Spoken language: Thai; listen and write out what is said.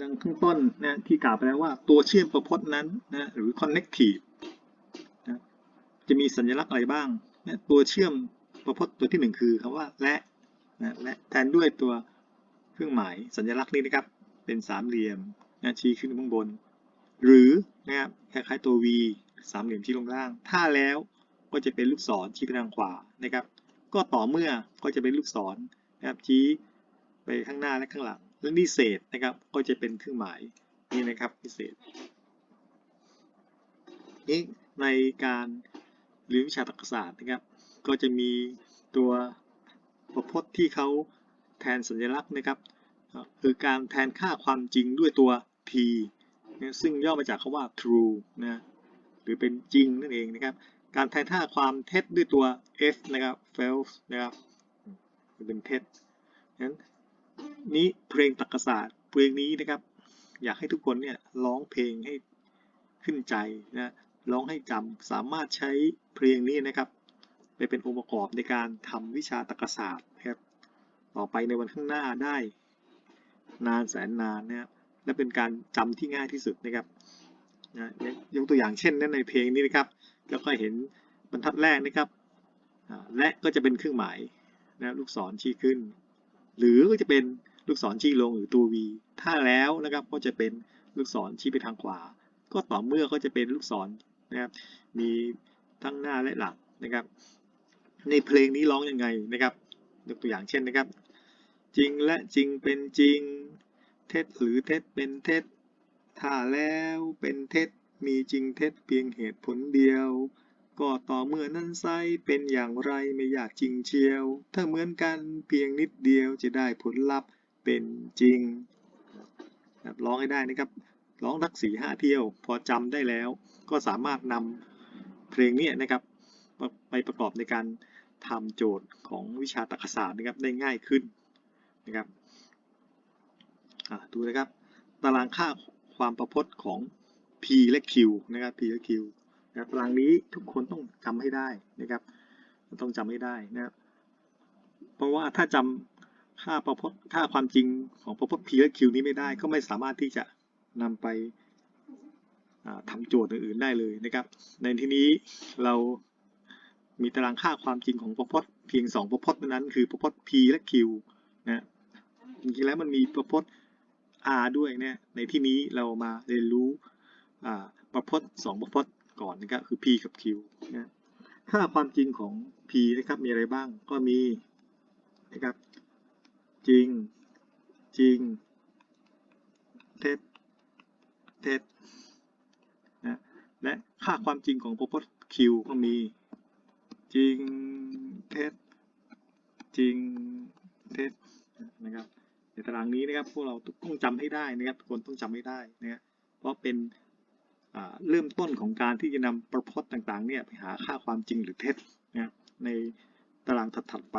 ดังข้างต้นนะที่กล่าวไปแล้วว่าตัวเชื่อมประพจน์นั้นนะหรือ connective นะจะมีสัญลักษณ์อะไรบ้างนะตัวเชื่อมประพจน์ตัวที่หนึ่งคือคำว่าและนะและแทนด้วยตัวเครื่องหมายสัญลักษณ์นี้นะครับเป็นสามเหลี่ยมนะชี้ขึ้นข้างบน หรือนะครับคล้ายๆตัว V สามเหลี่ยมชี้ลงล่าง ถ้าแล้วก็จะเป็นลูกศรชี้ไปทางขวานะครับ ก็ต่อเมื่อก็จะเป็นลูกศรนะครับชี้ไปข้างหน้าและข้างหลัง และนิเศษนะครับ ก็จะเป็นเครื่องหมายนี่นะครับนิเศษนี่ในการเรียนวิชาตรรกศาสตร์นะครับ ก็จะมีตัวประพจน์ที่เขาแทนสัญลักษณ์นะครับ คือการแทนค่าความจริงด้วยตัว t นะซึ่งย่อมาจากคำว่า true นะหรือเป็นจริงนั่นเองนะครับ การแทนค่าความเท็จด้วยตัว f นะครับ false นะครับเป็นเท็จนั้น นี้เพลงตรรกศาสตร์เพลงนี้นะครับ อยากให้ทุกคนเนี่ยร้องเพลงให้ขึ้นใจนะร้องให้จำสามารถใช้เพลงนี้นะครับ ไปเป็นองค์ประกอบในการทำวิชาตรรกศาสตร์นะครับ ต่อไปในวันข้างหน้าได้ นานแสนนานนะครับและเป็นการจำที่ง่ายที่สุดนะครับนะยกตัวอย่างเช่นในเพลงนี้นะครับ แล้วก็เห็นบรรทัดแรกนะครับ และก็จะเป็นเครื่องหมายนะลูกศรชี้ขึ้น หรือก็จะเป็นลูกศรชี้ลงหรือตัว V ถ้าแล้วนะครับก็จะเป็นลูกศรชี้ไปทางขวา ก็ต่อเมื่อก็จะเป็นลูกศรนะครับมีทั้งหน้าและหลังนะครับ ในเพลงนี้ร้องยังไงนะครับยกตัวอย่างเช่นนะครับ จริงและจริงเป็นจริง เท็จหรือเท็จเป็นเท็จ ถ้าแล้วเป็นเท็จมีจริงเท็จเพียงเหตุผลเดียว ก็ต่อเมื่อนั้นไซเป็นอย่างไรไม่อยากจริงเชียว ถ้าเหมือนกันเพียงนิดเดียวจะได้ผลลัพธ์เป็นจริงร้องให้ได้นะครับ ร้องทักสี่ห้าเที่ยว พอจำได้แล้วก็สามารถนำเพลงนี้นะครับ ไปประกอบในการทำโจทย์ของวิชาตรรกศาสตร์นะครับได้ง่ายขึ้นนะครับดูนะครับ ตารางค่าความประพจน์ของ p และ q นะครับ p และ q นะตารางนี้ทุกคนต้องจำให้ได้นะครับ ต้องจำให้ได้นะครับเพราะว่าถ้าจำค่าประพจน์ค่าความจริงของประพจน์ p และ q นี้ไม่ได้ก็ไม่สามารถที่จะนำไปอ่าทำโจทย์อื่นๆได้เลยนะครับ ในที่นี้เรามีตารางค่าความจริงของประพจน์เพียงสองประพจน์เท่านั้นคือประพจน์ p และ q นะจริงๆแล้วมันมีประพจน์ r ด้วยเนี่ยในที่นี้เรามาเรียนรู้ประพจน์สองประพจน์ ก่อนนะครับคือ p กับ q นะค่าความจริงของ p นะครับมีอะไรบ้างก็มีนะครับ จริง จริง เท็จเท็จนะและค่าความจริงของประพจน์ q ก็มี จริง เท็จจริง เท็จนะครับในตารางนี้นะครับพวกเราต้องจำให้ได้นะครับทุกคนต้องจำให้ได้นะครับเพราะเป็น เริ่มต้นของการที่จะนำประพจน์ต่างๆเนี่ยไปหาค่าความจริงหรือเท็จนะในตารางถัดๆไป